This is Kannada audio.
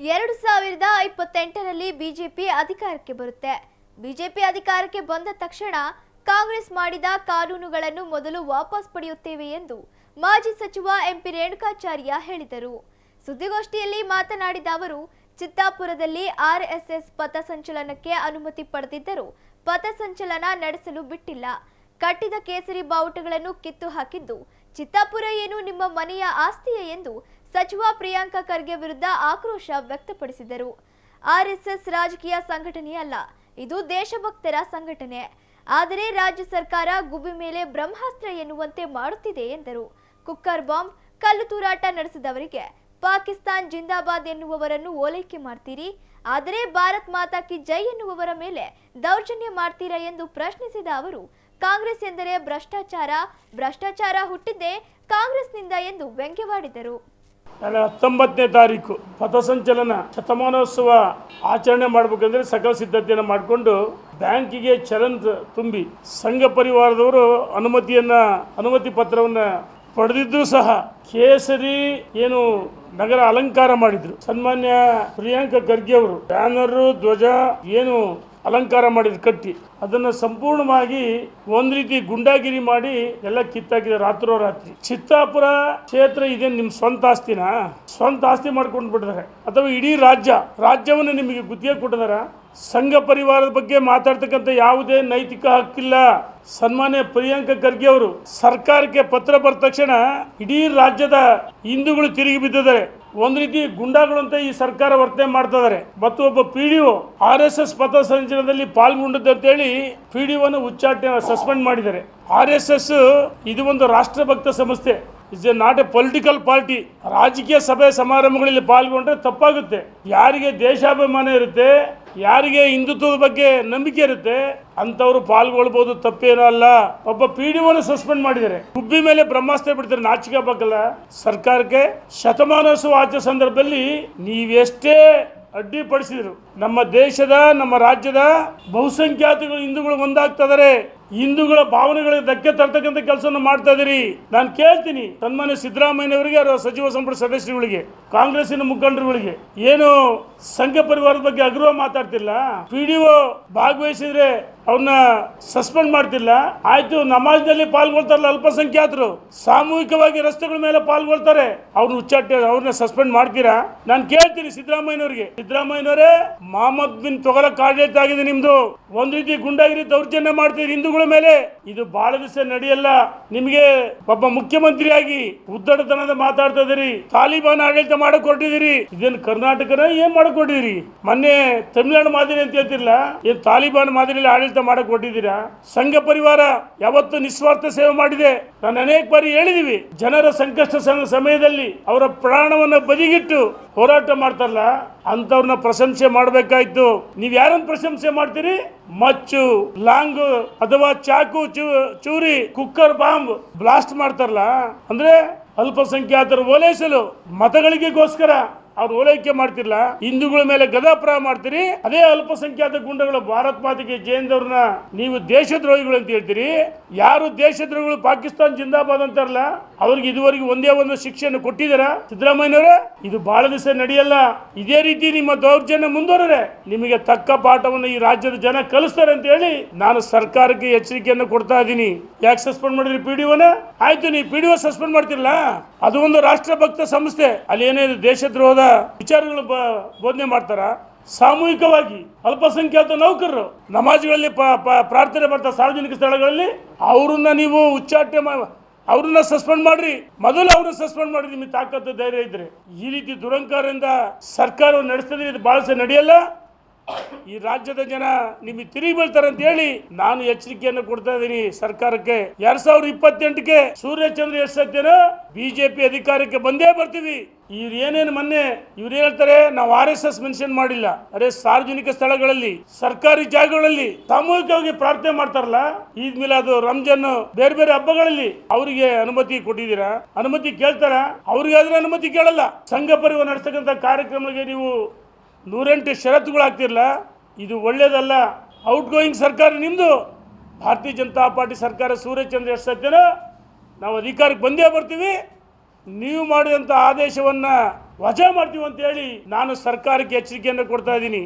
ಎರಡು ಸಾವಿರದ ಇಪ್ಪತ್ತೆಂಟರಲ್ಲಿ ಬಿಜೆಪಿ ಅಧಿಕಾರಕ್ಕೆ ಬರುತ್ತೆ. ಬಿಜೆಪಿ ಅಧಿಕಾರಕ್ಕೆ ಬಂದ ತಕ್ಷಣ ಕಾಂಗ್ರೆಸ್ ಮಾಡಿದ ಕಾನೂನುಗಳನ್ನು ಮೊದಲು ವಾಪಸ್ ಪಡೆಯುತ್ತೇವೆ ಎಂದು ಮಾಜಿ ಸಚಿವ ಎಂಪಿ ರೇಣುಕಾಚಾರ್ಯ ಹೇಳಿದರು. ಸುದ್ದಿಗೋಷ್ಠಿಯಲ್ಲಿ ಮಾತನಾಡಿದ ಅವರು, ಚಿತ್ತಾಪುರದಲ್ಲಿ ಆರ್ಎಸ್ಎಸ್ ಪಥಸಂಚಲನಕ್ಕೆ ಅನುಮತಿ ಪಡೆದಿದ್ದರೂ ಪಥಸಂಚಲನ ನಡೆಸಲು ಬಿಟ್ಟಿಲ್ಲ. ಕಟ್ಟಿದ ಕೇಸರಿ ಬಾವುಟಗಳನ್ನು ಕಿತ್ತು ಹಾಕಿದ್ದು, ಚಿತ್ತಾಪುರ ಏನು ನಿಮ್ಮ ಮನೆಯ ಆಸ್ತಿಯೇ ಎಂದು ಸಚಿವ ಪ್ರಿಯಾಂಕ ಖರ್ಗೆ ವಿರುದ್ಧ ಆಕ್ರೋಶ ವ್ಯಕ್ತಪಡಿಸಿದರು. ಆರ್ಎಸ್ಎಸ್ ರಾಜಕೀಯ ಸಂಘಟನೆಯಲ್ಲ ಇದು ದೇಶಭಕ್ತರ ಸಂಘಟನೆ. ಆದರೆ ರಾಜ್ಯ ಸರ್ಕಾರ ಗುಬ್ಬಿ ಮೇಲೆ ಬ್ರಹ್ಮಾಸ್ತ್ರ ಎನ್ನುವಂತೆ ಮಾಡುತ್ತಿದೆ ಎಂದರು. ಕುಕ್ಕರ್ ಬಾಂಬ್, ಕಲ್ಲು ತೂರಾಟ ನಡೆಸಿದವರಿಗೆ ಪಾಕಿಸ್ತಾನ್ ಜಿಂದಾಬಾದ್ ಎನ್ನುವವರನ್ನು ಓಲೈಕೆ ಮಾಡ್ತೀರಿ. ಆದರೆ ಭಾರತ್ ಮಾತಾ ಕಿ ಜೈ ಎನ್ನುವವರ ಮೇಲೆ ದೌರ್ಜನ್ಯ ಮಾಡ್ತೀರಾ ಎಂದು ಪ್ರಶ್ನಿಸಿದ ಅವರು, ಕಾಂಗ್ರೆಸ್ ಎಂದರೆ ಭ್ರಷ್ಟಾಚಾರ ಭ್ರಷ್ಟಾಚಾರ ಹುಟ್ಟಿದ್ದೇ ಕಾಂಗ್ರೆಸ್ನಿಂದ ಎಂದು ವ್ಯಂಗ್ಯವಾಡಿದರು. ನಾಳೆ ಹತ್ತೊಂಬತ್ತನೇ ತಾರೀಕು ಪಥಸಂಚಲನ ಶತಮಾನೋತ್ಸವ ಆಚರಣೆ ಮಾಡಬೇಕಂದ್ರೆ ಸಕಲ ಸಿದ್ಧತೆಯನ್ನು ಮಾಡಿಕೊಂಡು ಬ್ಯಾಂಕಿಗೆ ಚಲನ್ ತುಂಬಿ ಸಂಘ ಪರಿವಾರದವರು ಅನುಮತಿಯನ್ನ, ಅನುಮತಿ ಪತ್ರವನ್ನು ಪಡೆದಿದ್ದರೂ ಸಹ ಕೇಸರಿ ಏನು ನಗರ ಅಲಂಕಾರ ಮಾಡಿದ್ರು. ಸನ್ಮಾನ್ಯ ಪ್ರಿಯಾಂಕ ಖರ್ಗೆ ಅವರು, ಬ್ಯಾನರು, ಧ್ವಜ, ಏನು ಅಲಂಕಾರ ಮಾಡಿದ ಕಟ್ಟಿ. ಅದನ್ನು ಸಂಪೂರ್ಣವಾಗಿ ಒಂದ್ ರೀತಿ ಗುಂಡಾಗಿರಿ ಮಾಡಿ ಎಲ್ಲ ಕಿತ್ತಾಕಿದೆ ರಾತ್ರೋರಾತ್ರಿ. ಚಿತ್ತಾಪುರ ಕ್ಷೇತ್ರ ಇದೆ, ನಿಮ್ ಸ್ವಂತ ಆಸ್ತಿನ. ಸ್ವಂತ ಆಸ್ತಿ ಮಾಡ್ಕೊಂಡು ಬಿಟ್ಟಿದ್ದಾರೆ. ಅಥವಾ ಇಡೀ ರಾಜ್ಯ, ರಾಜ್ಯವನ್ನು ನಿಮಗೆ ಗುತ್ತಿಗೆ ಕೊಟ್ಟಿದಾರ ಸಂಘ ಪರಿವಾರದ ಬಗ್ಗೆ ಮಾತಾಡ್ತಕ್ಕಂಥ ಯಾವುದೇ ನೈತಿಕ ಹಕ್ಕಿಲ್ಲ. ಸನ್ಮಾನ್ಯ ಪ್ರಿಯಾಂಕ ಖರ್ಗೆ ಅವರು ಸರ್ಕಾರಕ್ಕೆ ಪತ್ರ ಬರೆದ ತಕ್ಷಣ ಇಡೀ ರಾಜ್ಯದ ಹಿಂದೂಗಳು ತಿರುಗಿ ಬಿದ್ದಿದ್ದಾರೆ. ಒಂದ್ ರೀತಿ ಗುಂಡಾಗಳು ಅಂತ ಈ ಸರ್ಕಾರ ವರ್ತನೆ ಮಾಡ್ತಾ ಇದ್ದಾರೆ ಮತ್ತು ಒಬ್ಬ P D O R S S ಪಥಸಂಚಲನದಲ್ಲಿ ಪಾಲ್ಗೊಂಡದ್ದು ಅಂತೇಳಿ ಪಿ ಡಿ ಒನ ಉಚ್ಚಾಟನೆ ಸಸ್ಪೆಂಡ್ ಮಾಡಿದ್ದಾರೆ. ಆರ್ ಎಸ್ ಎಸ್ ಇದು ಒಂದು ರಾಷ್ಟ್ರಭಕ್ತ ಸಂಸ್ಥೆ. Is a not a political party ರಾಜಕೀಯ ಸಭೆ ಸಮಾರಂಭಗಳಲ್ಲಿ ಪಾಲ್ಗೊಂಡ್ರೆ ತಪ್ಪಾಗುತ್ತೆ. ಯಾರಿಗೆ ದೇಶಾಭಿಮಾನ ಇರುತ್ತೆ ಯಾರಿಗೆ ಹಿಂದುತ್ವದ ಬಗ್ಗೆ ನಂಬಿಕೆ ಇರುತ್ತೆ, ಅಂಥವ್ರು ಪಾಲ್ಗೊಳ್ಬೋದು, ತಪ್ಪೇನೂ ಅಲ್ಲ. ಒಬ್ಬ ಪಿ ಸಸ್ಪೆಂಡ್ ಮಾಡಿದ್ದಾರೆ. ಹುಬ್ಬಿ ಮೇಲೆ ಬ್ರಹ್ಮಾಸ್ತ್ರ ಬಿಡ್ತಾರೆ ನಾಚಿಕೆ ಬಗ್ಗಲ್ಲ ಸರ್ಕಾರಕ್ಕೆ ಶತಮಾನೋತ್ಸವ ಆಚರಣೆ ಸಂದರ್ಭದಲ್ಲಿ ನೀವೆಷ್ಟೇ ಅಡ್ಡಿಪಡಿಸಿದ್ರು, ನಮ್ಮ ದೇಶದ, ನಮ್ಮ ರಾಜ್ಯದ ಬಹುಸಂಖ್ಯಾತಗಳು ಹಿಂದೂಗಳು ಒಂದಾಗ್ತಾ ಇದಾರೆ ಹಿಂದೂಗಳ ಭಾವನೆಗಳಿಗೆ ಧಕ್ಕೆ ತರ್ತಕ್ಕಂಥ ಕೆಲಸವನ್ನು ಮಾಡ್ತಾ ಇದೀರಿ. ನಾನು ಕೇಳ್ತೀನಿ ಸನ್ಮಾನ್ಯ ಸಿದ್ದರಾಮಯ್ಯನವರಿಗೆ ಅವರ ಸಚಿವ ಸಂಪುಟ ಸದಸ್ಯರುಗಳಿಗೆ, ಕಾಂಗ್ರೆಸ್ಸಿನ ಮುಖಂಡರುಗಳಿಗೆ. ಏನು ಸಂಘ ಪರಿವಾರದ ಬಗ್ಗೆ ಅಗ್ರಹ ಮಾತಾಡ್ತಿಲ್ಲ? ಪಿ ಡಿ ಒ ಭಾಗವಹಿಸಿದ್ರೆ ಅವ್ರನ್ನ ಸಸ್ಪೆಂಡ್ ಮಾಡ್ತಿಲ್ಲ? ಆಯ್ತು, ನಮಾಜ್ನಲ್ಲಿ ಪಾಲ್ಗೊಳ್ತಾರಲ್ಲ ಅಲ್ಪಸಂಖ್ಯಾತರು. ಸಾಮೂಹಿಕವಾಗಿ ರಸ್ತೆಗಳ ಮೇಲೆ ಪಾಲ್ಗೊಳ್ತಾರೆ. ಅವ್ರನ್ನ ಉಚ್ಚಾಟ ಅವ್ರನ್ನ ಸಸ್ಪೆಂಡ್ ಮಾಡ್ತೀರಾ? ನಾನು ಕೇಳ್ತೀನಿ ಸಿದ್ದರಾಮಯ್ಯನವರಿಗೆ. ಸಿದ್ದರಾಮಯ್ಯನವರೇ ಮೊಹಮ್ಮದ್ ಬಿನ್ ತೊಗಲಕ್ ಆಡಳಿತ ಆಗಿದೆ ನಿಮ್ದು. ಒಂದ್ ರೀತಿ ಗುಂಡಾಗಿರಿ ದೌರ್ಜನ್ಯ ಮಾಡ್ತೀರಿ ಮೇಲೆ ಇದು ಬಹಳ ದಿವಸ ನಡೆಯಲ್ಲ. ನಿಮಗೆ ಒಬ್ಬ ಮುಖ್ಯಮಂತ್ರಿಯಾಗಿ ಉದ್ದಡತನದ ಮಾತಾಡ್ತಾ ಇದೀರಿ ತಾಲಿಬಾನ್ ಆಡಳಿತ ಮಾಡಕ್ ಇದನ್ನು ಇದೇನು ಕರ್ನಾಟಕನ ಏನ್ ಮಾಡಕ್ ಮೊನ್ನೆ ತಮಿಳುನಾಡು ಮಾದರಿ ಅಂತ ಹೇಳ್ತಿರಲ್ಲ, ಏನ್ ತಾಲಿಬಾನ್ ಮಾದರಿಯಲ್ಲಿ ಆಡಳಿತ ಮಾಡಕ್ ಸಂಘ ಪರಿವಾರ ಯಾವತ್ತು ನಿಸ್ವಾರ್ಥ ಸೇವೆ ಮಾಡಿದೆ. ನಾನು ಅನೇಕ ಬಾರಿ ಹೇಳಿದೀವಿ, ಜನರ ಸಂಕಷ್ಟ ಸಮ- ಸಮಯದಲ್ಲಿ ಅವರ ಪ್ರಾಣವನ್ನ ಬದಿಗಿಟ್ಟು ಹೋರಾಟ ಮಾಡ್ತಾರಲ್ಲ ಅಂತವ್ರನ್ನ ಪ್ರಶಂಸೆ ಮಾಡಬೇಕಾಯ್ತು. ನೀವು ಯಾರನ್ನ ಪ್ರಶಂಸೆ ಮಾಡ್ತೀರಿ? ಮಚ್ಚು, ಲಾಂಗ್ ಅಥವಾ ಚಾಕು ಚೂರಿ, ಕುಕ್ಕರ್, ಬಾಂಬ್ ಬ್ಲಾಸ್ಟ್ ಮಾಡ್ತಾರಲ್ಲ, ಅಂದ್ರೆ ಅಲ್ಪಸಂಖ್ಯಾತರ ಓಲೈಸಲು ಮತಗಳಿಗೆಗೋಸ್ಕರ. ಅವ್ರು ಓಲೈಕೆ ಮಾಡ್ತಿಲ್ಲ ಹಿಂದೂಗಳ ಮೇಲೆ ಗದಾಪ್ರಹ ಮಾಡ್ತೀರಿ, ಅದೇ ಅಲ್ಪಸಂಖ್ಯಾತ ಗುಂಡಗಳು ಭಾರತ್ ಮಾತೆಗೆ ಜಯಂದವ್ರನ್ನ ನೀವು ದೇಶದ್ರೋಹಿಗಳು ಅಂತ ಹೇಳ್ತೀರಿ. ಯಾರು ದೇಶದ್ರೋಹಿಗಳು ಪಾಕಿಸ್ತಾನ್ ಜಿಂದಾಬಾದ್ ಅಂತಾರಲ್ಲ, ಅವ್ರಿಗೆ ಇದುವರೆಗೆ ಒಂದೇ ಒಂದು ಶಿಕ್ಷೆಯನ್ನು ಕೊಟ್ಟಿದ್ದೀರಾ? ಸಿದ್ದರಾಮಯ್ಯನವರೇ, ಇದು ಬಹಳ ದಿವಸ ನಡೆಯಲ್ಲ. ಇದೇ ರೀತಿ ನಿಮ್ಮ ದೌರ್ಜನ್ಯ ಮುಂದುವರೆದ್ರೆ ನಿಮಗೆ ತಕ್ಕ ಪಾಠವನ್ನು ಈ ರಾಜ್ಯದ ಜನ ಕಲಿಸ್ತಾರೆ ಅಂತ ಹೇಳಿ ನಾನು ಸರ್ಕಾರಕ್ಕೆ ಎಚ್ಚರಿಕೆಯನ್ನು ಕೊಡ್ತಾ ಇದ್ದೀನಿ. ಯಾಕೆ ಸಸ್ಪೆಂಡ್ ಮಾಡಿದ್ರಿ ಪಿ ಡಿ ಒನ? ಆಯ್ತು, ನೀವು ಪಿ ಡಿ ಒ ಸಸ್ಪೆಂಡ್ ಮಾಡ್ತಿರಲ್ಲ ಅದು ಒಂದು ರಾಷ್ಟ್ರಭಕ್ತ ಸಂಸ್ಥೆ. ಅಲ್ಲಿ ಏನೇನು ದೇಶದ್ರೋಹದ ವಿಚಾರಗಳು ಬೋಧನೆ ಮಾಡ್ತಾರ. ಸಾಮೂಹಿಕವಾಗಿ ಅಲ್ಪಸಂಖ್ಯಾತ ನೌಕರರು ನಮಾಜ್ಗಳಲ್ಲಿ ಪ್ರಾರ್ಥನೆ ಮಾಡ್ತಾರೆ ಸಾರ್ವಜನಿಕ ಸ್ಥಳಗಳಲ್ಲಿ ಅವ್ರನ್ನ ನೀವು ಉಚ್ಚಾಟನೆ ಅವ್ರನ್ನ ಸಸ್ಪೆಂಡ್ ಮಾಡ್ರಿ. ಮೊದಲು ಅವ್ರನ್ನ ಸಸ್ಪೆಂಡ್ ಮಾಡಿ ನಿಮಗೆ ತಾಕತ್ತು ಧೈರ್ಯ ಇದ್ರೆ. ಈ ರೀತಿ ದುರಂಕಾರದಿಂದ ಸರ್ಕಾರ ನಡೆಸ್ತದೆ ಇದು ಬಾಳಸ ನಡೆಯಲ್ಲ. ಈ ರಾಜ್ಯದ ಜನ ನಿಮಗೆ ತಿರುಗಿ ಬೀಳ್ತಾರೆ ಅಂತ ಹೇಳಿ ನಾನು ಎಚ್ಚರಿಕೆಯನ್ನು ಕೊಡ್ತಾ ಇದ್ದೀನಿ ಸರ್ಕಾರಕ್ಕೆ. ಎರಡ್ ಸಾವಿರದ ಇಪ್ಪತ್ತೆಂಟಕ್ಕೆ ಸೂರ್ಯಚಂದ್ರ ಸತ್ಯನ ಬಿಜೆಪಿ ಅಧಿಕಾರಕ್ಕೆ ಬಂದೇ ಬರ್ತೀವಿ. ಇವ್ರು ಏನೇನು ಮೊನ್ನೆ ಇವ್ರು ಹೇಳ್ತಾರೆ, ನಾವು ಆರ್ ಎಸ್ ಎಸ್ ಮೆನ್ಷನ್ ಮಾಡಿಲ್ಲ. ಅರೆ ಸಾರ್ವಜನಿಕ ಸ್ಥಳಗಳಲ್ಲಿ, ಸರ್ಕಾರಿ ಜಾಗಗಳಲ್ಲಿ ಸಾಮೂಹಿಕವಾಗಿ ಪ್ರಾರ್ಥನೆ ಮಾಡ್ತಾರಲ್ಲ ಈದ್ ಅದು ರಂಜಾನ್ ಬೇರೆ ಬೇರೆ ಹಬ್ಬಗಳಲ್ಲಿ ಅವರಿಗೆ ಅನುಮತಿ ಕೊಟ್ಟಿದ್ದೀರಾ? ಅನುಮತಿ ಕೇಳ್ತಾರ? ಅವ್ರಿಗಾದ್ರೆ ಅನುಮತಿ ಕೇಳಲ್ಲ. ಸಂಘ ಪರಿವಾರ ನಡೆಸ್ತಕ್ಕಂಥ ಕಾರ್ಯಕ್ರಮಗಳಿಗೆ ನೀವು ನೂರೆಂಟು ಷರತ್ತುಗಳು ಹಾಕ್ತಿರಲ್ಲ ಇದು ಒಳ್ಳೇದಲ್ಲ. ಔಟ್ ಗೋಯಿಂಗ್ ಸರ್ಕಾರ ನಿಮ್ಮದು ಭಾರತೀಯ ಜನತಾ ಪಾರ್ಟಿ ಸರ್ಕಾರ ಸೂರ್ಯಚಂದ್ರ ಎಷ್ಟು ಸತ್ಯನ, ನಾವು ಅಧಿಕಾರಕ್ಕೆ ಬಂದೇ ಬರ್ತೀವಿ. ನೀವು ಮಾಡಿದಂಥ ಆದೇಶವನ್ನು ವಜಾ ಮಾಡ್ತೀವಿ ಅಂತ ಹೇಳಿ ನಾನು ಸರ್ಕಾರಕ್ಕೆ ಎಚ್ಚರಿಕೆಯನ್ನು ಕೊಡ್ತಾ ಇದ್ದೀನಿ.